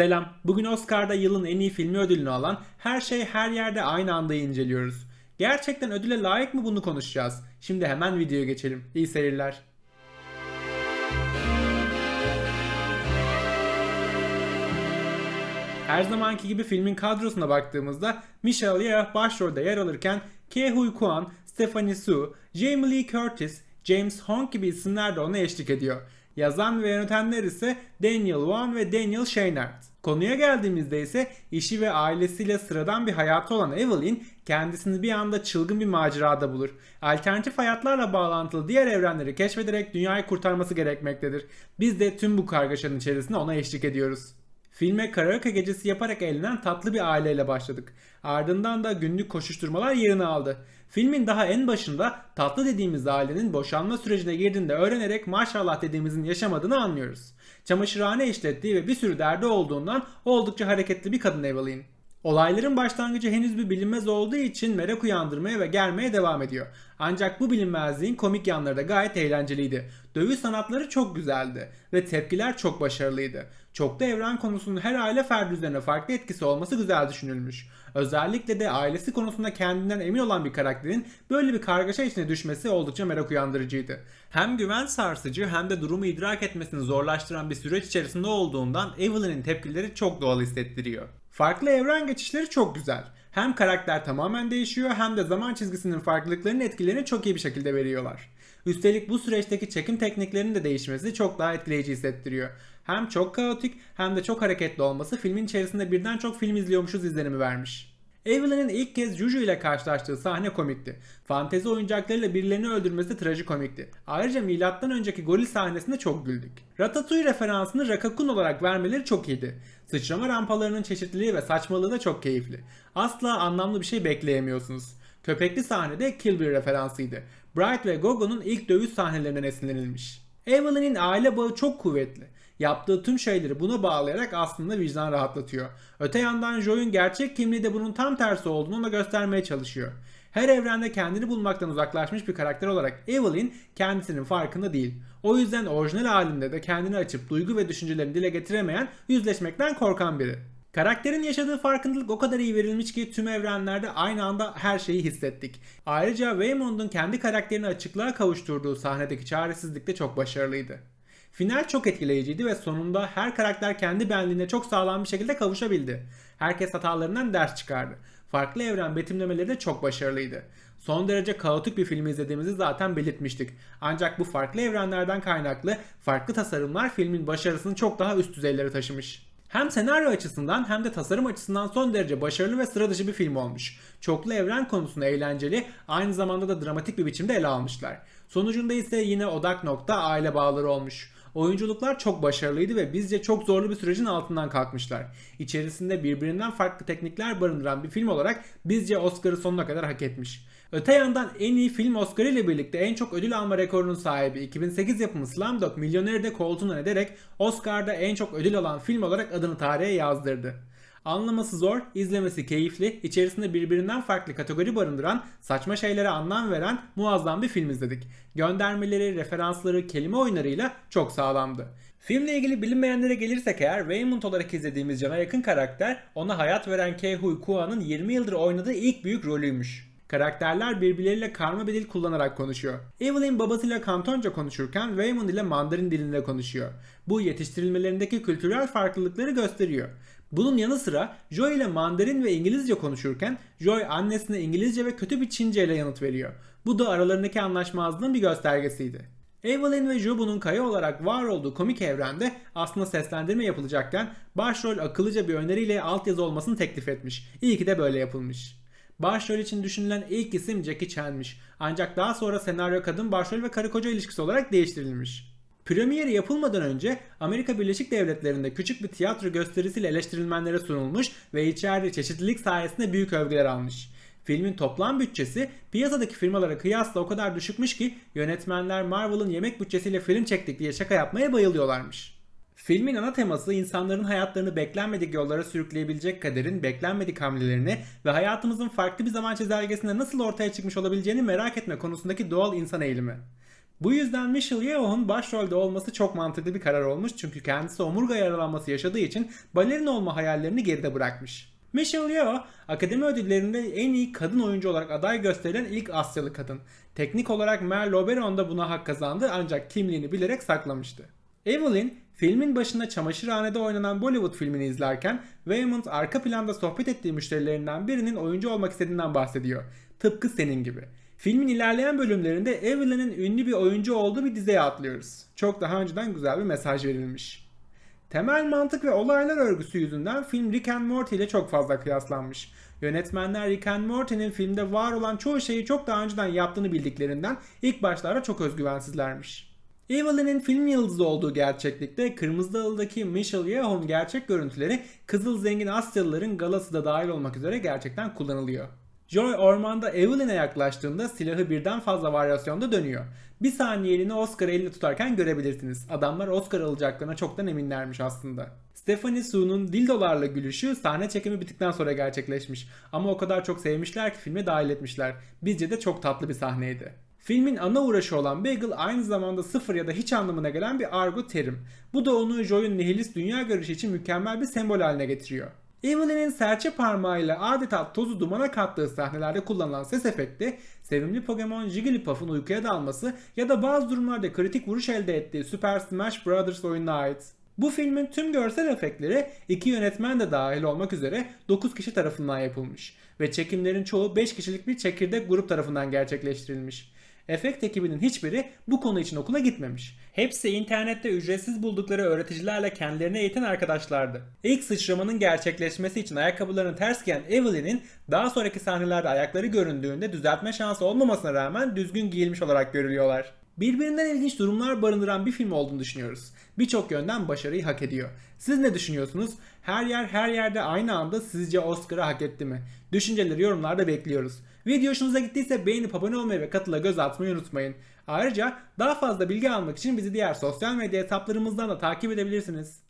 Selam. Bugün Oscar'da yılın en iyi filmi ödülünü alan Her Şey Her Yerde Aynı Anda inceliyoruz. Gerçekten ödüle layık mı bunu konuşacağız. Şimdi hemen videoya geçelim. İyi seyirler. Her zamanki gibi filmin kadrosuna baktığımızda Michelle Yeoh başrolde yer alırken Ke Huy Kwan, Stephanie Su, Jamie Lee Curtis, James Hong gibi isimler de ona eşlik ediyor. Yazan ve yönetenler ise Daniel Wan ve Daniel Scheinert. Konuya geldiğimizde ise işi ve ailesiyle sıradan bir hayatı olan Evelyn kendisini bir anda çılgın bir macerada bulur. Alternatif hayatlarla bağlantılı diğer evrenleri keşfederek dünyayı kurtarması gerekmektedir. Biz de tüm bu kargaşanın içerisinde ona eşlik ediyoruz. Filme karaoke gecesi yaparak eğlenen tatlı bir aileyle başladık. Ardından da günlük koşuşturmalar yerini aldı. Filmin daha en başında tatlı dediğimiz ailenin boşanma sürecine girdiğinde öğrenerek maşallah dediğimizin yaşamadığını anlıyoruz. Çamaşırhane işlettiği ve bir sürü derdi olduğundan oldukça hareketli bir kadın Evelyn. Olayların başlangıcı henüz bir bilinmez olduğu için merak uyandırmaya ve germeye devam ediyor. Ancak bu bilinmezliğin komik yanları da gayet eğlenceliydi. Dövüş sanatları çok güzeldi ve tepkiler çok başarılıydı. Çoklu evren konusunun her aile ferdi üzerine farklı etkisi olması güzel düşünülmüş. Özellikle de ailesi konusunda kendinden emin olan bir karakterin böyle bir kargaşa içine düşmesi oldukça merak uyandırıcıydı. Hem güven sarsıcı hem de durumu idrak etmesini zorlaştıran bir süreç içerisinde olduğundan Evelyn'in tepkileri çok doğal hissettiriyor. Farklı evren geçişleri çok güzel. Hem karakter tamamen değişiyor hem de zaman çizgisinin farklılıklarının etkilerini çok iyi bir şekilde veriyorlar. Üstelik bu süreçteki çekim tekniklerinin de değişmesi çok daha etkileyici hissettiriyor. Hem çok kaotik hem de çok hareketli olması filmin içerisinde birden çok film izliyormuşuz izlenimi vermiş. Evelyn'in ilk kez Juju ile karşılaştığı sahne komikti. Fantezi oyuncaklarıyla birilerini öldürmesi trajikomikti. Ayrıca milattan önceki goril sahnesinde çok güldük. Ratatouille referansını Rakakun olarak vermeleri çok iyiydi. Sıçrama rampalarının çeşitliliği ve saçmalığı da çok keyifli. Asla anlamlı bir şey bekleyemiyorsunuz. Köpekli sahnede Kill Bill referansıydı. Bright ve Gogo'nun ilk dövüş sahnelerinden esinlenilmiş. Evelyn'in aile bağı çok kuvvetli. Yaptığı tüm şeyleri buna bağlayarak aslında vicdan rahatlatıyor. Öte yandan Joy'un gerçek kimliği de bunun tam tersi olduğunu ona göstermeye çalışıyor. Her evrende kendini bulmaktan uzaklaşmış bir karakter olarak Evelyn kendisinin farkında değil. O yüzden orijinal halinde de kendini açıp duygu ve düşüncelerini dile getiremeyen, yüzleşmekten korkan biri. Karakterin yaşadığı farkındalık o kadar iyi verilmiş ki tüm evrenlerde aynı anda her şeyi hissettik. Ayrıca Waymond'un kendi karakterini açıklığa kavuşturduğu sahnedeki çaresizlik de çok başarılıydı. Final çok etkileyiciydi ve sonunda her karakter kendi benliğine çok sağlam bir şekilde kavuşabildi. Herkes hatalarından ders çıkardı. Farklı evren betimlemeleri de çok başarılıydı. Son derece kaotik bir filmi izlediğimizi zaten belirtmiştik. Ancak bu farklı evrenlerden kaynaklı farklı tasarımlar filmin başarısını çok daha üst düzeylere taşımış. Hem senaryo açısından hem de tasarım açısından son derece başarılı ve sıra dışı bir film olmuş. Çoklu evren konusunu eğlenceli, aynı zamanda da dramatik bir biçimde ele almışlar. Sonucunda ise yine odak nokta aile bağları olmuş. Oyunculuklar çok başarılıydı ve bizce çok zorlu bir sürecin altından kalkmışlar. İçerisinde birbirinden farklı teknikler barındıran bir film olarak bizce Oscar'ı sonuna kadar hak etmiş. Öte yandan en iyi film Oscar ile birlikte en çok ödül alma rekorunun sahibi 2008 yapımı Slumdog Milyoneri de koltuğundan ederek Oscar'da en çok ödül alan film olarak adını tarihe yazdırdı. Anlaması zor, izlemesi keyifli, içerisinde birbirinden farklı kategori barındıran, saçma şeylere anlam veren muazzam bir film izledik. Göndermeleri, referansları, kelime oyunlarıyla çok sağlamdı. Filmle ilgili bilinmeyenlere gelirsek eğer Waymond olarak izlediğimiz cana yakın karakter ona hayat veren Ke Huy Kua'nın 20 yıldır oynadığı ilk büyük rolüymüş. Karakterler birbirleriyle karma bir dil kullanarak konuşuyor. Evelyn babasıyla Kantonca konuşurken Waymond ile Mandarin dilinde konuşuyor. Bu yetiştirilmelerindeki kültürel farklılıkları gösteriyor. Bunun yanı sıra Joy ile Mandarin ve İngilizce konuşurken Joy annesine İngilizce ve kötü bir Çince ile yanıt veriyor. Bu da aralarındaki anlaşmazlığın bir göstergesiydi. Evelyn ve Jobu'nun kaya olarak var olduğu komik evrende aslında seslendirme yapılacakken başrol akıllıca bir öneriyle altyazı olmasını teklif etmiş. İyi ki de böyle yapılmış. Başrol için düşünülen ilk isim Jackie Chan'miş. Ancak daha sonra senaryo kadın başrol ve karı koca ilişkisi olarak değiştirilmiş. Premieri yapılmadan önce Amerika Birleşik Devletleri'nde küçük bir tiyatro gösterisiyle eleştirilmenlere sunulmuş ve içeride çeşitlilik sayesinde büyük övgüler almış. Filmin toplam bütçesi piyasadaki firmalara kıyasla o kadar düşükmüş ki yönetmenler Marvel'ın yemek bütçesiyle film çektik diye şaka yapmaya bayılıyorlarmış. Filmin ana teması insanların hayatlarını beklenmedik yollara sürükleyebilecek kaderin beklenmedik hamlelerini ve hayatımızın farklı bir zaman çizelgesinde nasıl ortaya çıkmış olabileceğini merak etme konusundaki doğal insan eğilimi. Bu yüzden Michelle Yeoh'un başrolde olması çok mantıklı bir karar olmuş çünkü kendisi omurga yaralanması yaşadığı için balerin olma hayallerini geride bırakmış. Michelle Yeoh, akademi ödüllerinde en iyi kadın oyuncu olarak aday gösterilen ilk Asyalı kadın. Teknik olarak Merle Oberon da buna hak kazandı ancak kimliğini bilerek saklamıştı. Evelyn, filmin başında çamaşırhanede oynanan Bollywood filmini izlerken Waymond arka planda sohbet ettiği müşterilerinden birinin oyuncu olmak istediğinden bahsediyor. Tıpkı senin gibi. Filmin ilerleyen bölümlerinde Evelyn'in ünlü bir oyuncu olduğu bir diziye atlıyoruz. Çok daha önceden güzel bir mesaj verilmiş. Temel mantık ve olaylar örgüsü yüzünden film Rick and Morty ile çok fazla kıyaslanmış. Yönetmenler Rick and Morty'nin filmde var olan çoğu şeyi çok daha önceden yaptığını bildiklerinden ilk başlarda çok özgüvensizlermiş. Evelyn'in film yıldızı olduğu gerçeklikte Kırmızı Dalı'daki Michelle Yeoh'un gerçek görüntüleri Kızıl Zengin Asyalıların galası da dahil olmak üzere gerçekten kullanılıyor. Joy ormanda Evelyn'e yaklaştığında silahı birden fazla varyasyonda dönüyor. Bir saniyeliğine Oscar'ı elinde tutarken görebilirsiniz. Adamlar Oscar alacaklarına çoktan eminlermiş aslında. Stephanie Su'nun dildolarla gülüşü sahne çekimi bittikten sonra gerçekleşmiş. Ama o kadar çok sevmişler ki filme dahil etmişler. Bizce de çok tatlı bir sahneydi. Filmin ana uğraşı olan Bagel aynı zamanda sıfır ya da hiç anlamına gelen bir argo terim. Bu da onu Joy'un nihilist dünya görüşü için mükemmel bir sembol haline getiriyor. Evelyn'in serçe parmağıyla adeta tozu dumana kattığı sahnelerde kullanılan ses efekti, sevimli Pokemon Jigglypuff'un uykuya dalması ya da bazı durumlarda kritik vuruş elde ettiği Super Smash Bros. oyununa ait. Bu filmin tüm görsel efektleri iki yönetmen de dahil olmak üzere 9 kişi tarafından yapılmış ve çekimlerin çoğu 5 kişilik bir çekirdek grup tarafından gerçekleştirilmiş. Efekt ekibinin hiçbiri bu konu için okula gitmemiş. Hepsi internette ücretsiz buldukları öğreticilerle kendilerini eğiten arkadaşlardı. İlk sıçramanın gerçekleşmesi için ayakkabılarını ters giyen Evelyn'in daha sonraki sahnelerde ayakları göründüğünde düzeltme şansı olmamasına rağmen düzgün giyilmiş olarak görülüyorlar. Birbirinden ilginç durumlar barındıran bir film olduğunu düşünüyoruz. Birçok yönden başarıyı hak ediyor. Siz ne düşünüyorsunuz? Her yer her yerde aynı anda sizce Oscar'ı hak etti mi? Düşünceleri yorumlarda bekliyoruz. Video hoşunuza gittiyse beğenip abone olmayı ve katıla göz atmayı unutmayın. Ayrıca daha fazla bilgi almak için bizi diğer sosyal medya hesaplarımızdan da takip edebilirsiniz.